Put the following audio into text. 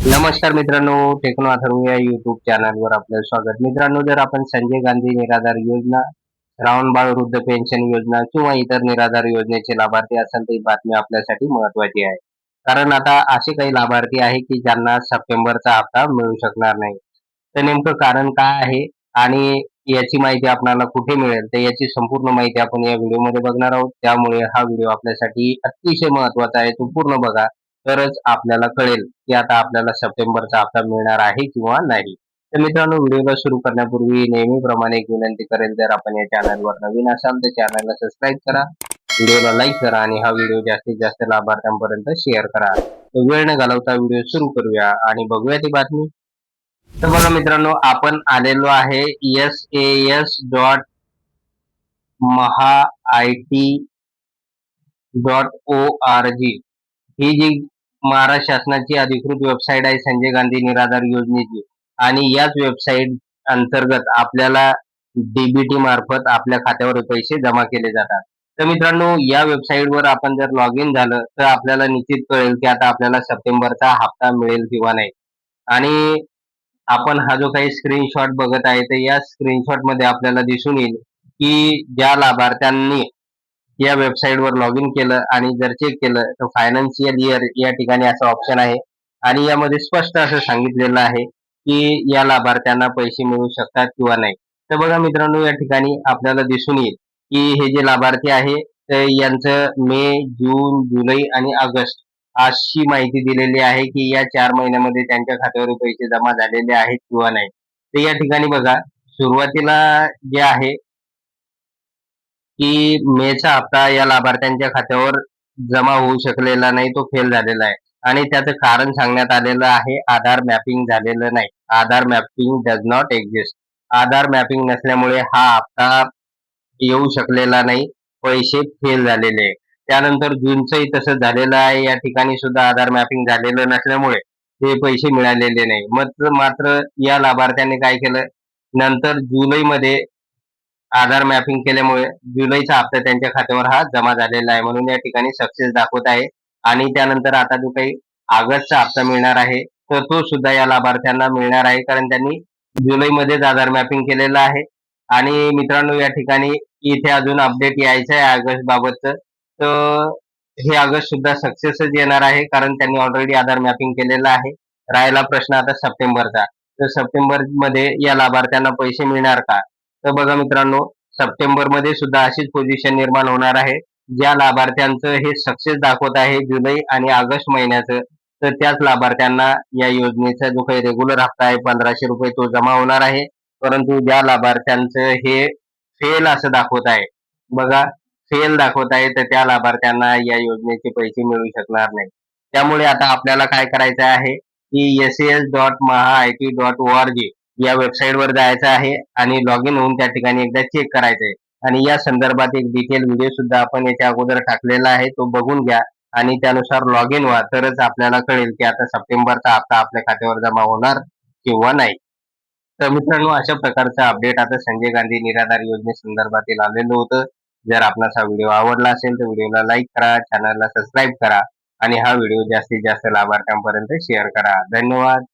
नमस्कार मित्रांनो टेक्नो अथर्व या युट्यूब चॅनलवर आपलं स्वागत. मित्रांनो जर आपण संजय गांधी निराधार योजना श्रावणबाळ वृद्ध पेन्शन योजना किंवा इतर निराधार योजनेचे लाभार्थी असाल तर ही बातमी आपल्यासाठी महत्वाची आहे. कारण आता असे काही लाभार्थी आहे की ज्यांना सप्टेंबरचा हप्ता मिळू शकणार नाही. तर नेमकं कारण काय आहे आणि याची माहिती आपल्याला कुठे मिळेल तर याची संपूर्ण माहिती आपण या व्हिडिओमध्ये बघणार आहोत. त्यामुळे हा व्हिडिओ आपल्यासाठी अतिशय महत्त्वाचा आहे. तो पूर्ण बघा. तरच आपल्याला कळेल की आता आपल्याला सप्टेंबरचा हप्ता मिळणार आहे किंवा नाही. तर मित्रांनो व्हिडिओला सुरू करण्यापूर्वी नेहमीप्रमाणे एक विनंती करेल जर आपण या चॅनलवर नवीन असाल तर चॅनलला सबस्क्राईब करा व्हिडिओला लाईक करा आणि हा व्हिडिओ जास्तीत जास्त लाभार्थ्यांपर्यंत शेअर करा. तर वेळ न घालवता व्हिडिओ सुरू करूया आणि बघूया ती बातमी. तर बघा मित्रांनो आपण आलेलो आहे S A S dot Maha I T dot O R G. ही जी महाराष्ट्र शासनाची अधिकृत वेबसाईट आहे संजय गांधी निराधार योजनेची. आणि याच वेबसाईट अंतर्गत आपल्याला डीबीटी मार्फत आपल्या खात्यावर पैसे जमा केले जातात. तर मित्रांनो या वेबसाईटवर आपण जर लॉग इन झालं तर आपल्याला निश्चित कळेल की आता आपल्याला सप्टेंबरचा हप्ता मिळेल किंवा नाही. आणि आपण हा जो काही स्क्रीनशॉट बघत आहे तर या स्क्रीनशॉटमध्ये आपल्याला दिसून येईल की ज्या लाभार्थ्यांनी या वेबसाईटवर लॉग इन केलं आणि जर चेक केलं तर फायनान्शियल इयर या ठिकाणी असं ऑप्शन आहे. आणि यामध्ये स्पष्ट असं सांगितलेलं आहे की या लाभार्थ्यांना पैसे मिळू शकतात किंवा नाही. तर बघा मित्रांनो या ठिकाणी आपल्याला दिसून येईल की हे जे लाभार्थी आहे तर यांचं मे जून जुलै आणि ऑगस्ट अशी माहिती दिलेली आहे की या चार महिन्यामध्ये त्यांच्या खात्यावर पैसे जमा झालेले आहेत किंवा नाही. तर या ठिकाणी बघा सुरुवातीला जे आहे की मेचा हप्ता या लाभार्थ्यांच्या खात्यावर जमा होऊ शकलेला नाही तो फेल झालेला आहे. आणि त्याचं कारण सांगण्यात आलेलं आहे आधार मॅपिंग झालेलं नाही. Aadhaar mapping does not exist Aadhaar mapping नसल्यामुळे हा हप्ता येऊ शकलेला नाही पैसे फेल झालेले आहे त्यानंतर जूनचंही तसं झालेलं आहे या ठिकाणी सुद्धा आधार मॅपिंग झालेलं नसल्यामुळे ते पैसे मिळालेले नाही. मात्र मात्र या लाभार्थ्याने काय केलं? नंतर जुलैमध्ये आधार मॅपिंग केल्यामुळे जुलैचा हप्ता त्यांच्या खात्यावर हा जमा झालेला आहे. म्हणून या ठिकाणी सक्सेस दाखवत आहे. आणि त्यानंतर आता जो काही ऑगस्टचा हप्ता मिळणार आहे तर तो सुद्धा या लाभार्थ्यांना मिळणार आहे. कारण त्यांनी जुलैमध्येच आधार मॅपिंग केलेलं आहे. आणि मित्रांनो या ठिकाणी इथे अजून अपडेट यायचं आहे ऑगस्ट बाबतचं. तर हे ऑगस्ट सुद्धा सक्सेसच येणार आहे. कारण त्यांनी ऑलरेडी आधार मॅपिंग केलेलं आहे. राहिला प्रश्न आता सप्टेंबरचा. तर सप्टेंबरमध्ये या लाभार्थ्यांना पैसे मिळणार का? तर बघा मित्रांनो सप्टेंबरमध्ये सुद्धा अशीच पोझिशन निर्माण होणार आहे. ज्या लाभार्थ्यांचं हे सक्सेस दाखवत आहे जुलै आणि ऑगस्ट महिन्याचं तर त्याच लाभार्थ्यांना या योजनेचा जो काही रेग्युलर हप्ता आहे पंधराशे रुपये तो जमा होणार आहे. परंतु ज्या लाभार्थ्यांचं हे फेल असं दाखवत आहे बघा फेल दाखवत आहे तर त्या लाभार्थ्यांना या योजनेचे पैसे मिळू शकणार नाही. त्यामुळे आता आपल्याला काय करायचं आहे की S S dot Maha I T dot O R G या वेबसाईट वर जायचं आहे आणि लॉग इन होऊन त्या ठिकाणी एकदा चेक करायचं आहे. आणि या संदर्भात एक डिटेल व्हिडिओ सुद्धा आपण याच्या अगोदर टाकलेला आहे. तो बघून घ्या आणि त्यानुसार लॉग इन व्हा. तरच आपल्याला कळेल की आता सप्टेंबरचा हप्ता आपल्या खात्यावर जमा होणार किंवा नाही. तर मित्रांनो अशा प्रकारचा अपडेट आता संजय गांधी निराधार योजनेसंदर्भातील आलेलं होतं. जर आपणास हा व्हिडिओ आवडला असेल तर व्हिडिओला लाईक करा चॅनलला सबस्क्राईब करा आणि हा व्हिडिओ जास्तीत जास्त लाभार्थ्यांपर्यंत शेअर करा. धन्यवाद.